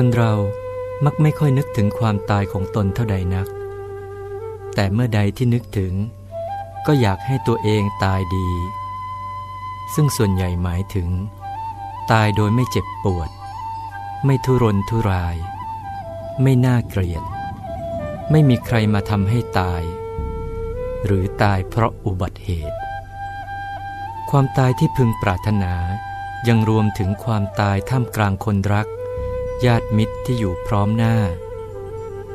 คนเรามักไม่ค่อยนึกถึงความตายของตนเท่าใดนัก แต่เมื่อใดที่นึกถึง ก็อยากให้ตัวเองตายดี ซึ่งส่วนใหญ่หมายถึง ตายโดยไม่เจ็บปวด ไม่ทุรนทุราย ไม่น่าเกลียด ไม่มีใครมาทำให้ตาย หรือตายเพราะอุบัติเหตุ ความตายที่พึงปรารถนายังรวมถึงความตายท่ามกลางคนรัก ญาติมิตรที่อยู่พร้อมหน้า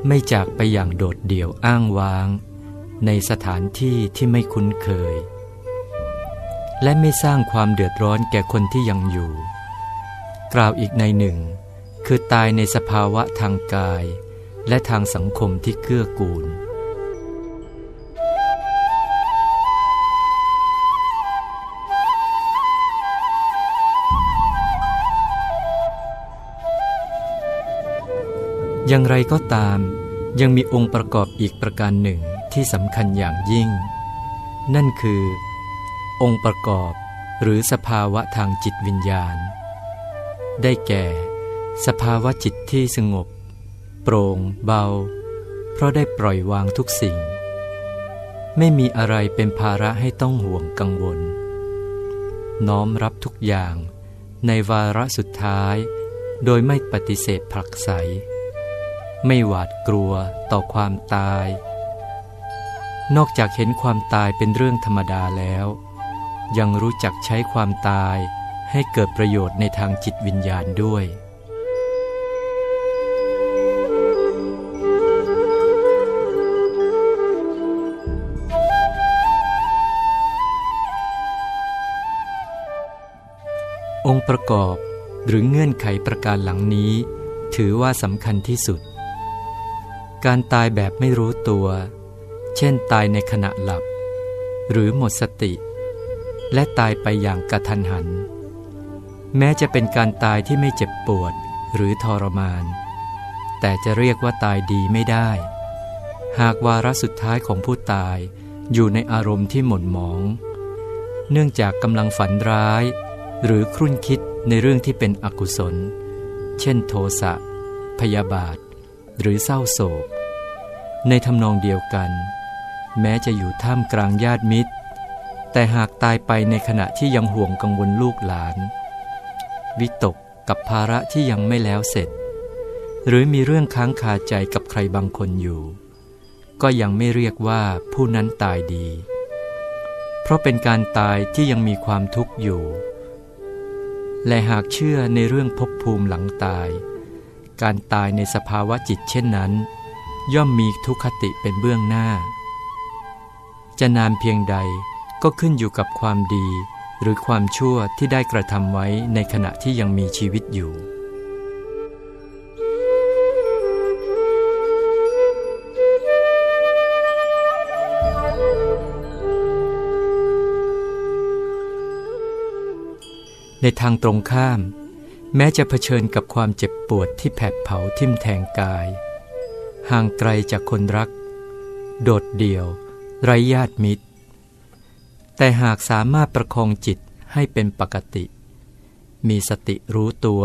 ไม่จากไปอย่างโดดเดี่ยวอ้างว้าง ในสถานที่ที่ไม่คุ้นเคย และไม่สร้างความเดือดร้อนแก่คนที่ยังอยู่ กล่าวอีกในหนึ่ง คือตายในสภาวะทางกาย และทางสังคมที่เกื้อกูล อย่างไรก็ตาม ยังมีองค์ประกอบอีกประการหนึ่งที่สำคัญอย่างยิ่ง นั่นคือ องค์ประกอบหรือสภาวะทางจิตวิญญาณ ได้แก่ สภาวะจิตที่สงบ โปร่งเบา เพราะได้ปล่อยวางทุกสิ่ง ไม่มีอะไรเป็นภาระให้ต้องห่วงกังวล น้อมรับทุกอย่างในวาระสุดท้าย โดยไม่ปฏิเสธผลักไส ไม่หวาดกลัวต่อความตาย นอกจากเห็นความตายเป็นเรื่องธรรมดาแล้ว ยังรู้จักใช้ความตายให้เกิดประโยชน์ในทางจิตวิญญาณด้วยองค์ประกอบหรือเงื่อนไขประการหลังนี้ ถือว่าสำคัญที่สุด การตายแบบไม่รู้ตัว เช่นตายในขณะหลับ หรือหมดสติ และตายไปอย่างกระทันหัน แม้จะเป็นการตายที่ไม่เจ็บปวดหรือทรมาน แต่จะเรียกว่าตายดีไม่ได้ หากวาระสุดท้ายของผู้ตายอยู่ในอารมณ์ที่หม่นหมอง เนื่องจากกำลังฝันร้าย หรือครุ่นคิดในเรื่องที่เป็นอกุศล เช่นโทสะพยาบาท หรือเศร้าโศก ในทำนองเดียวกัน แม้จะอยู่ท่ามกลางญาติมิตร แต่หากตายไปในขณะที่ยังห่วงกังวลลูกหลาน วิตกกับภาระที่ยังไม่แล้วเสร็จ หรือมีเรื่องค้างคาใจกับใครบางคนอยู่ ก็ยังไม่เรียกว่าผู้นั้นตายดี เพราะเป็นการตายที่ยังมีความทุกข์อยู่ และหากเชื่อในเรื่องภพภูมิหลังตาย การตายในสภาวะจิตเช่นนั้น ย่อมมีทุกขติเป็นเบื้องหน้า จะนานเพียงใดก็ขึ้นอยู่กับความดี หรือความชั่วที่ได้กระทำไว้ในขณะที่ยังมีชีวิตอยู่ในทางตรงข้าม แม้จะเผชิญกับความเจ็บปวดที่แผดเผาทิ่มแทงกาย ห่างไกลจากคนรัก โดดเดี่ยว ไร้ญาติมิตร แต่หากสามารถประคองจิตให้เป็นปกติ มีสติรู้ตัว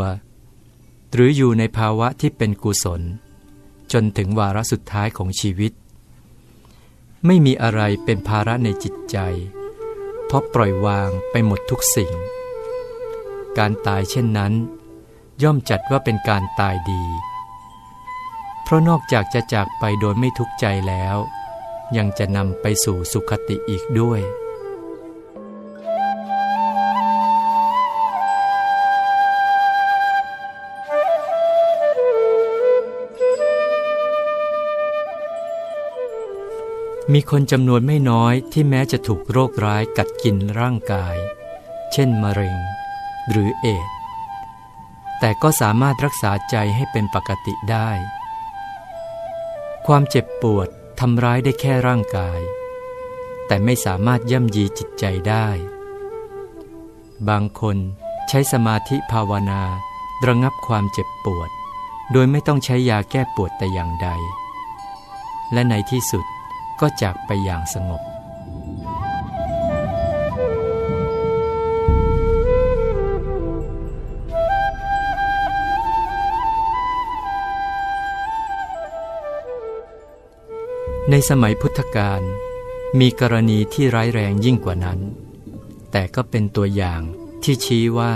หรืออยู่ในภาวะที่เป็นกุศล จนถึงวาระสุดท้ายของชีวิต ไม่มีอะไรเป็นภาระในจิตใจ เพราะปล่อยวางไปหมดทุกสิ่งการตายเช่นนั้น ย่อมจัดว่าเป็นการตายดี เพราะนอกจากจะจากไปโดยไม่ทุกข์ใจแล้ว ยังจะนำไปสู่สุขติอีกด้วยมีคนจำนวนไม่น้อยที่แม้จะถูกโรคร้ายกัดกินร่างกาย เช่นมะเร็ง หรือเอด แต่ก็สามารถรักษาใจให้เป็นปกติได้ ความเจ็บปวดทำร้ายได้แค่ร่างกาย แต่ไม่สามารถย่ำยีจิตใจได้ บางคนใช้สมาธิภาวนาระงับความเจ็บปวด โดยไม่ต้องใช้ยาแก้ปวดแต่อย่างใด และในที่สุดก็จากไปอย่างสงบ ในสมัยพุทธกาลมีกรณีที่ร้ายแรงยิ่งกว่านั้น แต่ก็เป็นตัวอย่างที่ชี้ว่า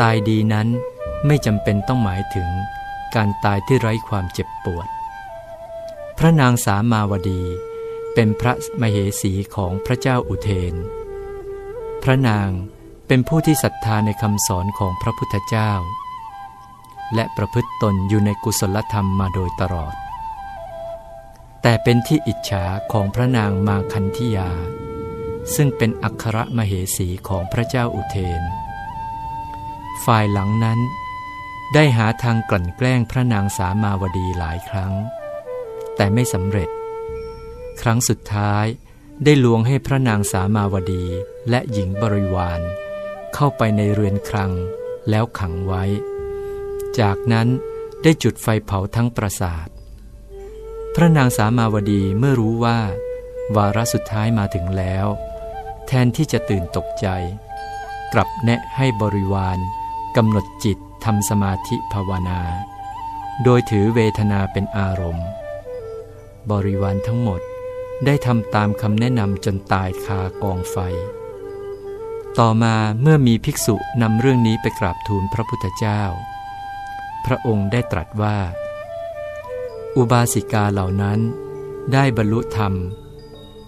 ตายดีนั้นไม่จำเป็นต้องหมายถึงการตายที่ไร้ความเจ็บปวด พระนางสามาวดี เป็นพระมเหสีของพระเจ้าอุเทน พระนางเป็นผู้ที่ศรัทธาในคำสอนของพระพุทธเจ้า และประพฤติตนอยู่ในกุศลธรรมมาโดยตลอด แต่เป็นที่อิจฉาของพระนางมาคันธิยา ซึ่งเป็นอัครมเหสีของพระเจ้าอุเทน ฝ่ายหลังนั้น ได้หาทางกลั่นแกล้งพระนางสามาวดีหลายครั้ง แต่ไม่สำเร็จ ครั้งสุดท้ายได้ลวงให้พระนางสามาวดีและหญิงบริวาร เข้าไปในเรือนครังแล้วขังไว้ จากนั้นได้จุดไฟเผาทั้งปราสาท พระนางสามาวดีเมื่อรู้ว่า วาระสุดท้ายมาถึงแล้ว แทนที่จะตื่นตกใจ กลับแนะให้บริวารกำหนดจิตทำสมาธิภาวนา โดยถือเวทนาเป็นอารมณ์ บริวารทั้งหมดได้ทำตามคำแนะนำจนตายคากองไฟ ต่อมาเมื่อมีภิกษุนำเรื่องนี้ไปกราบทูลพระพุทธเจ้า พระองค์ได้ตรัสว่า อุบาสิกาเหล่านั้นได้บรรลุธรรม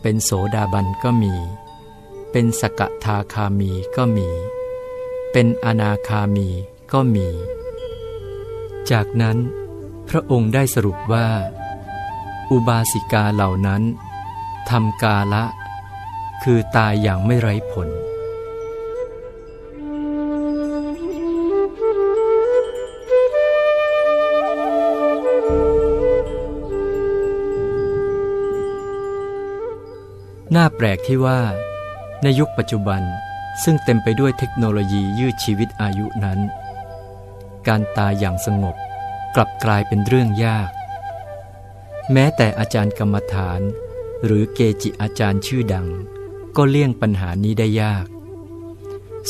เป็นโสดาบันก็มี เป็นสกทาคามีก็มี เป็นอนาคามีก็มี จากนั้น พระองค์ได้สรุปว่า อุบาสิกาเหล่านั้นทำกาละ คือตายอย่างไม่ไร้ผล น่าแปลกที่ว่า ในยุคปัจจุบันซึ่งเต็มไปด้วยเทคโนโลยียืดชีวิตอายุนั้น การตายอย่างสงบกลับกลายเป็นเรื่องยาก แม้แต่อาจารย์กรรมฐาน หรือเกจิอาจารย์ชื่อดัง ก็เลี่ยงปัญหานี้ได้ยาก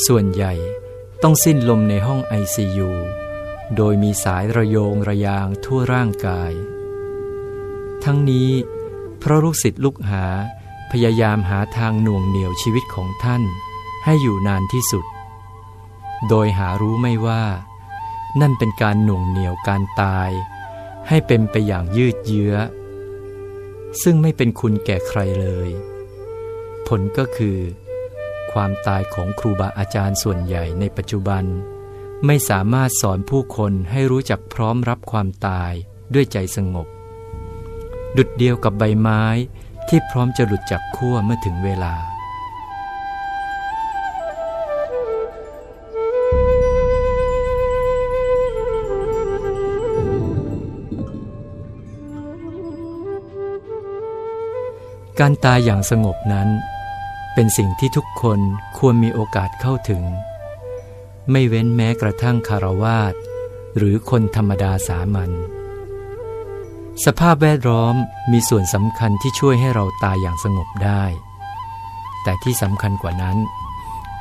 ส่วนใหญ่ต้องสิ้นลมในห้องไอซียูโดยมีสายระโยงระยางทั่วร่างกาย ทั้งนี้เพราะลูกศิษย์ลูกหา พยายามหาทางหน่วงเหนี่ยวชีวิตของท่านให้อยู่นานที่สุด โดยหารู้ไม่ว่า นั่นเป็นการหน่วงเหนี่ยวการตาย ให้เป็นไปอย่างยืดเยื้อ ซึ่งไม่เป็นคุณแก่ใครเลย ผลก็คือ ความตายของครูบาอาจารย์ส่วนใหญ่ในปัจจุบัน ไม่สามารถสอนผู้คนให้รู้จักพร้อมรับความตายด้วยใจสงบ ดุดเดียวกับใบไม้ ที่พร้อมจะหลุดจากขั้วเมื่อถึงเวลา การตายอย่างสงบนั้น เป็นสิ่งที่ทุกคนควรมีโอกาสเข้าถึง ไม่เว้นแม้กระทั่งคารวาสหรือคนธรรมดาสามัญ สภาพแวดล้อมมีส่วนสำคัญที่ช่วยให้เราตายอย่างสงบได้ แต่ที่สำคัญกว่านั้น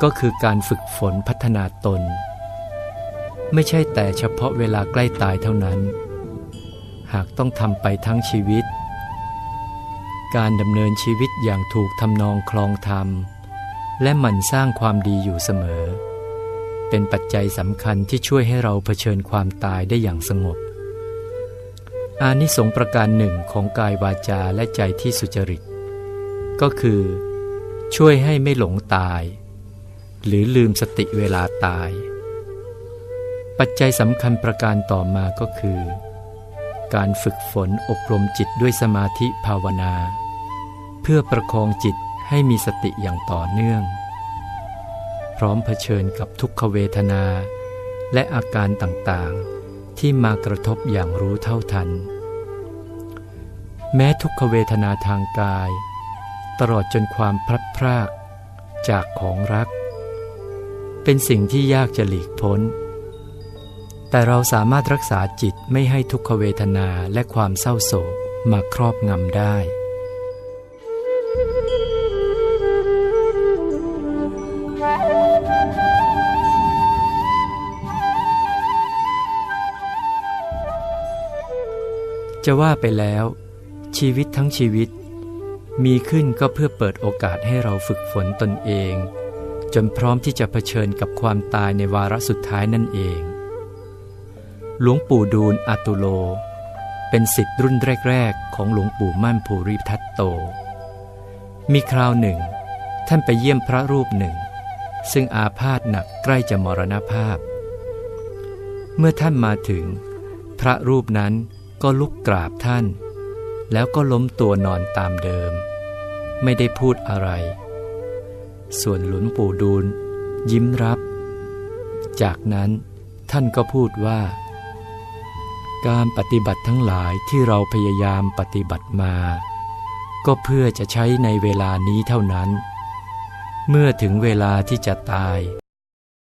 ก็คือการฝึกฝนพัฒนาตน ไม่ใช่แต่เฉพาะเวลาใกล้ตายเท่านั้น หากต้องทำไปทั้งชีวิต การดำเนินชีวิตอย่างถูกทำนองคลองธรรม และหมั่นสร้างความดีอยู่เสมอ เป็นปัจจัยสำคัญที่ช่วยให้เราเผชิญความตายได้อย่างสงบ อานิสงส์ประการหนึ่งของกายวาจาและใจที่สุจริต ก็คือ ช่วยให้ไม่หลงตาย หรือลืมสติเวลาตาย ปัจจัยสำคัญประการต่อมาก็คือ การฝึกฝนอบรมจิตด้วยสมาธิภาวนา เพื่อประคองจิตให้มีสติอย่างต่อเนื่อง พร้อมเผชิญกับทุกขเวทนาและอาการต่างๆ ที่มากระทบอย่างรู้เท่าทัน แม้ทุกขเวทนาทางกาย ตลอดจนความพลัดพราก จากของรัก เป็นสิ่งที่ยากจะหลีกพ้น แต่เราสามารถรักษาจิตไม่ให้ทุกขเวทนาและความเศร้าโศกมาครอบงำได้ จะว่าไปแล้ว ชีวิตทั้งชีวิต มีขึ้นก็เพื่อเปิดโอกาสให้เราฝึกฝนตนเอง จนพร้อมที่จะเผชิญกับความตายในวาระสุดท้ายนั่นเอง หลวงปู่ดูลอาตุโล เป็นสิทธิ์รุ่นแรก ๆ ของหลวงปู่มั่นภูริทัตโต มีคราวหนึ่ง ท่านไปเยี่ยมพระรูปหนึ่ง ซึ่งอาพาธหนักใกล้จะมรณภาพ เมื่อท่านมาถึง พระรูปนั้น ก็ลุกกราบท่าน แล้วก็ล้มตัวนอนตามเดิม ไม่ได้พูดอะไร ส่วนหลวงปู่ดูล ยิ้มรับ จากนั้นท่านก็พูดว่า การปฏิบัติทั้งหลายที่เราพยายามปฏิบัติมา ก็เพื่อจะใช้ในเวลานี้เท่านั้น เมื่อถึงเวลาที่จะตาย